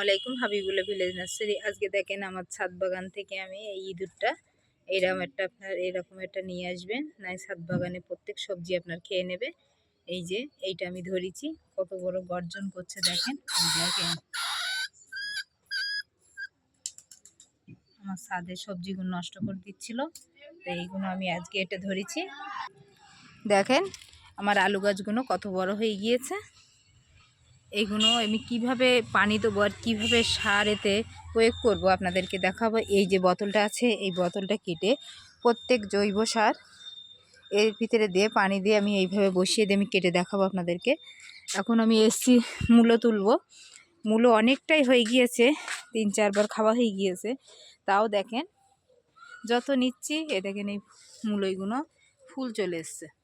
আলাইকুম Habibullah village nursery. আজকে দেখেন আমার ছাদ বাগান থেকে আমি এই ইঁদুরটা এইরকম একটা আপনার এরকম একটা নিয়ে আসবেন। নাই ছাদ বাগানে প্রত্যেক সবজি আপনার খেয়ে নেবে। এই যে এইটা আমি ধরেছি। কত বড় গর্জন করছে দেখেন। দেখেন। আমার ছাদের সবজিগুলো নষ্ট করে দিচ্ছিল। তো এইগুলো আমি আজকে এটা ধরেছি। দেখেন আমার আলু গাছগুলো কত বড় হয়ে গিয়েছে। এইগুলো আমি কীভাবে পানি দেবো আর কীভাবে সার এতে প্রয়োগ করব আপনাদেরকে দেখাবো। এই যে বোতলটা আছে, এই বোতলটা কেটে প্রত্যেক জৈব সার এর ভিতরে দিয়ে, পানি দিয়ে আমি এইভাবে বসিয়ে দিয়ে আমি কেটে দেখাবো আপনাদেরকে। এখন আমি এসছি মূলো তুলবো। মূলো অনেকটাই হয়ে গিয়েছে, তিন চারবার খাওয়া হয়ে গিয়েছে। তাও দেখেন, যত নিচ্ছি, এ দেখেন এই মূলইগুলো ফুল চলে এসছে।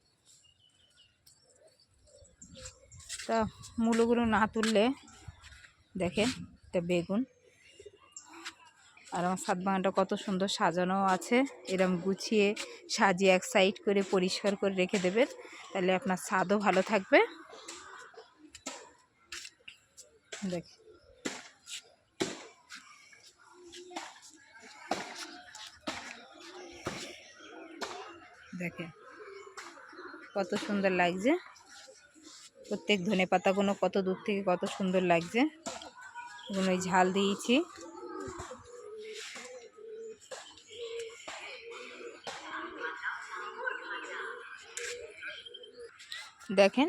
তা মূলগুলো না তুললে দেখেন এটা বেগুন। আর আমার সাত বাগানটা কত সুন্দর সাজানো আছে। এরম গুছিয়ে সাজিয়ে এক সাইড করে পরিষ্কার করে রেখে দেবেন। তাহলে আপনার স্বাদও ভালো থাকবে। দেখ। দেখেন কত সুন্দর লাগছে। প্রত্যেক ধনে পাতাগুলো কত দূর থেকে কত সুন্দর লাগছে। এগুলো ঝাল দিয়েছি। দেখেন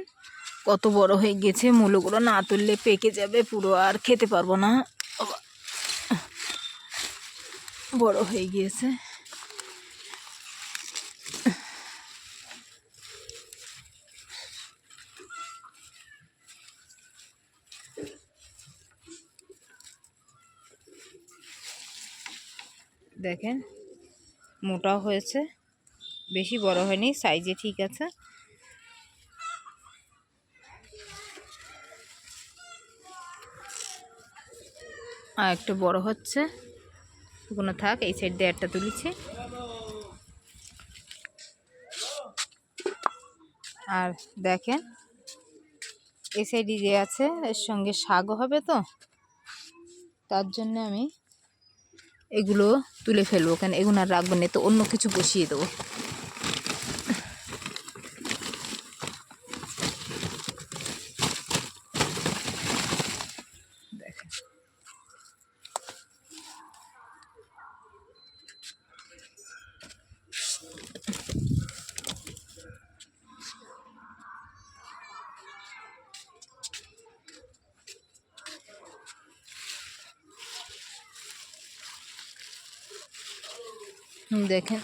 কত বড় হয়ে গেছে, মূলগুলো না তুললে পেকে যাবে পুরো, আর খেতে পারব না। বড় হয়ে গিয়েছে। দেখেন মোটা হয়েছে, বেশি বড় হয়নি, সাইজে ঠিক আছে। আর একটু বড় হচ্ছে কোনো থাক, এই সাইড দিয়ে একটা তুলেছি। আর দেখেন, এই সাইডে যে আছে, এর সঙ্গে শাকও হবে তো, তার জন্য আমি এগুলো তুলে ফেলব। কেন এগুলো আর রাখব না তো অন্য কিছু বসিয়ে দেবো দেখেন দেখেন।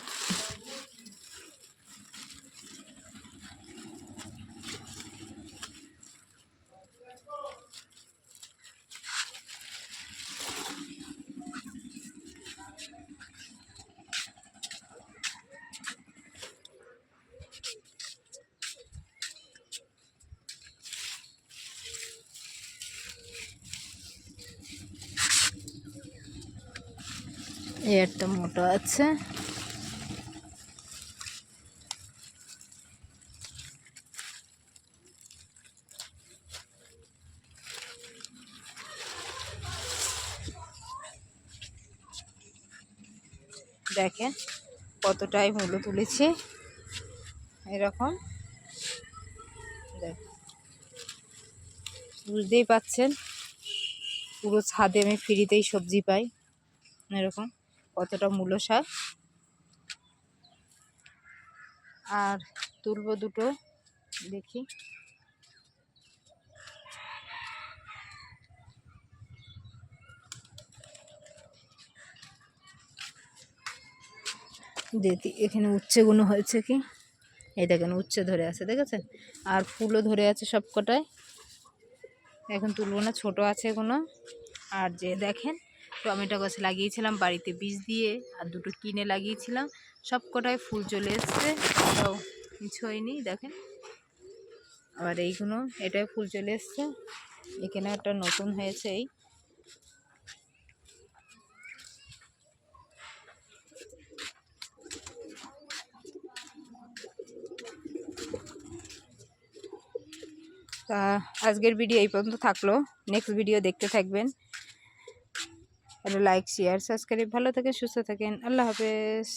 এই একটা মোটা আছে। দেখেন কতটাই মূল্য তুলেছি। এরকম। দেখ বুঝতেই পাচ্ছেন, পুরো ছাদে আমি ফ্রিতেই সবজি পাই। এরকম। কতটা মূল্য শাক আর তুলবো দুটো, দেখি। দেখি এখানে উচ্ছেগুলো হয়েছে কি? এই দেখেন উচ্ছে ধরে আছে, দেখেছেন? আর ফুলও ধরে আছে সব কটায় এখন তুলবো না, ছোটো আছে এগুলো আর যে দেখেন টমেটো গাছ লাগিয়েছিলাম, বাড়িতে বীজ দিয়ে আর দুটো কিনে লাগিয়েছিলাম। সব কটায় ফুল চলে এসছে তাও কিছু হয়নি, দেখেন। আবার এইগুলো, এটাই ফুল চলে এসছে। এখানে একটা নতুন হয়েছে এই। তা আজকের ভিডিও এই পর্যন্ত থাকল। নেক্সট ভিডিও দেখতে থাকবেন। লাইক শেয়ার সাবস্ক্রাইব ভালো থাকেন সুস্থ থাকেন। আল্লাহ হাফেজ।